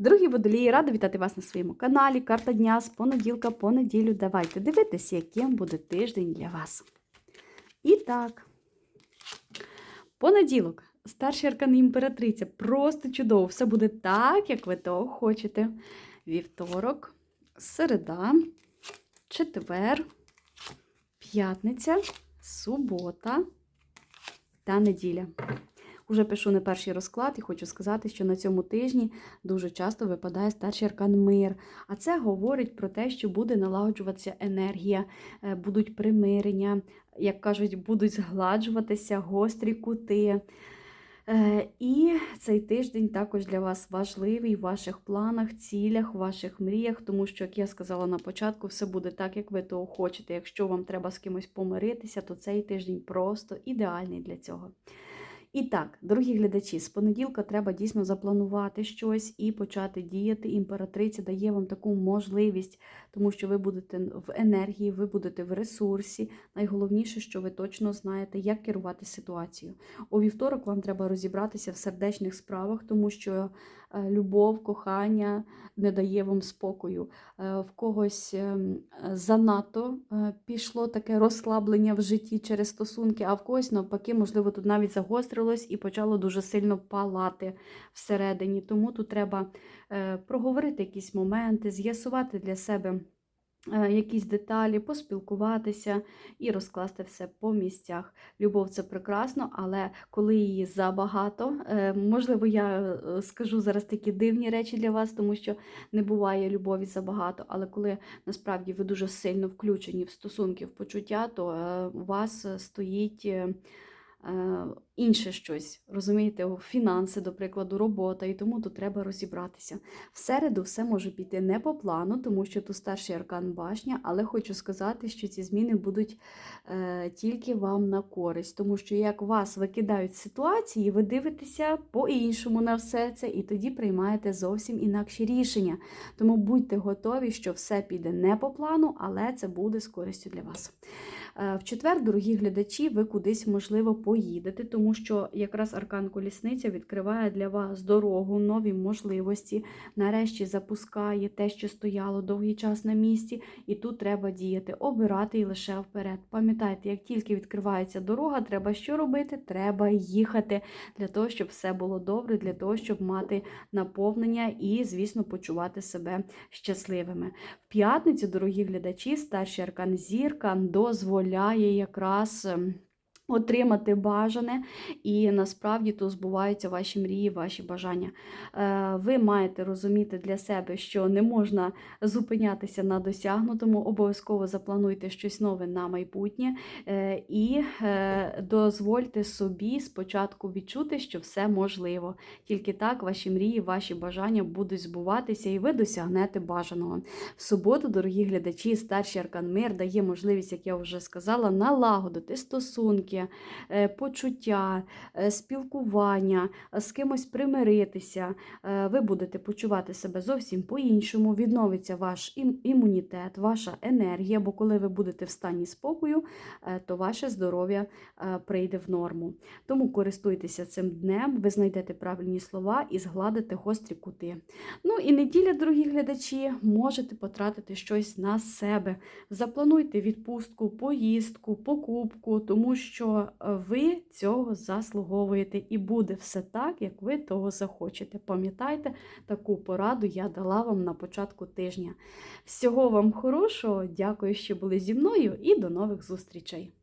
Дорогі водолії, рада вітати вас на своєму каналі. Карта дня з понеділка по неділю. Давайте дивитися, яким буде тиждень для вас. І так, понеділок. Старший аркан імператриця. Просто чудово. Все буде так, як ви того хочете. Вівторок, середа, четвер, п'ятниця, субота та неділя. Уже пишу не перший розклад і хочу сказати, що на цьому тижні дуже часто випадає старший аркан мир. А це говорить про те, що буде налагоджуватися енергія, е, будуть примирення, як кажуть, будуть згладжуватися гострі кути. Е, І цей тиждень також для вас важливий в ваших планах, цілях, ваших мріях, тому що, як я сказала на початку, все буде так, як ви того хочете. Якщо вам треба з кимось помиритися, то цей тиждень просто ідеальний для цього. І так, дорогі глядачі, з понеділка треба дійсно запланувати щось і почати діяти. Імператриця дає вам таку можливість, тому що ви будете в енергії, ви будете в ресурсі. Найголовніше, що ви точно знаєте, як керувати ситуацією. У вівторок вам треба розібратися в сердечних справах, тому що е, любов, кохання не дає вам спокою. Е, В когось ем, занадто е, пішло таке розслаблення в житті через стосунки, а в когось навпаки, можливо, тут навіть загострилось і почало дуже сильно палати всередині. Тому тут треба е, проговорити якісь моменти, з'ясувати для себе. е, Якісь деталі, поспілкуватися і розкласти все по місцях. Любов це прекрасно, але коли її забагато, е, можливо, я скажу зараз такі дивні речі для вас, тому що не буває любові забагато. Але коли насправді ви дуже сильно включені в стосунки, в почуття, то у вас стоїть. Інше щось, розумієте, фінанси, до прикладу, робота, і тому тут треба розібратися. В середу все може піти не по плану, тому що тут старший аркан башня, але хочу сказати, що ці зміни будуть е, тільки вам на користь, тому що як вас викидають з ситуації, ви дивитеся по-іншому на все це, і тоді приймаєте зовсім інакші рішення. Тому будьте готові, що все піде не по плану, але це буде з користю для вас. Е, В четвер, дорогі глядачі, ви кудись, можливо, поїдете, тому що якраз аркан колісниця відкриває для вас дорогу, нові можливості, нарешті запускає те, що стояло довгий час на місці, і тут треба діяти, обирати і лише вперед. Пам'ятайте, як тільки відкривається дорога, треба що робити? Треба їхати для того, щоб все було добре, для того, щоб мати наповнення і, звісно, почувати себе щасливими. В п'ятницю, дорогі глядачі, старший аркан зірка дозволяє якраз. Отримати бажане, і насправді то збуваються ваші мрії, ваші бажання. Е, Ви маєте розуміти для себе, що не можна зупинятися на досягнутому, обов'язково заплануйте щось нове на майбутнє е, і е, дозвольте собі спочатку відчути, що все можливо. Тільки так ваші мрії, ваші бажання будуть збуватися, і ви досягнете бажаного. В суботу, дорогі глядачі, старший аркан мир дає можливість, як я вже сказала, налагодити стосунки, е, почуття, е, спілкування, е, з кимось примиритися. Ви будете почувати себе зовсім по-іншому, відновиться ваш імунітет, ваша енергія, бо коли ви будете в стані спокою, то ваше здоров'я прийде в норму. Тому користуйтеся цим днем, ви знайдете правильні слова і згладите гострі кути. Ну і неділя, дорогі глядачі, можете потратити щось на себе. Заплануйте відпустку, поїздку, покупку, тому що е, ви цього заслуговуєте і буде все так, як ви того захочете. Пам'ятайте, таку пораду я дала вам на початку тижня. Всього вам хорошого, дякую, що були зі мною, і до нових зустрічей!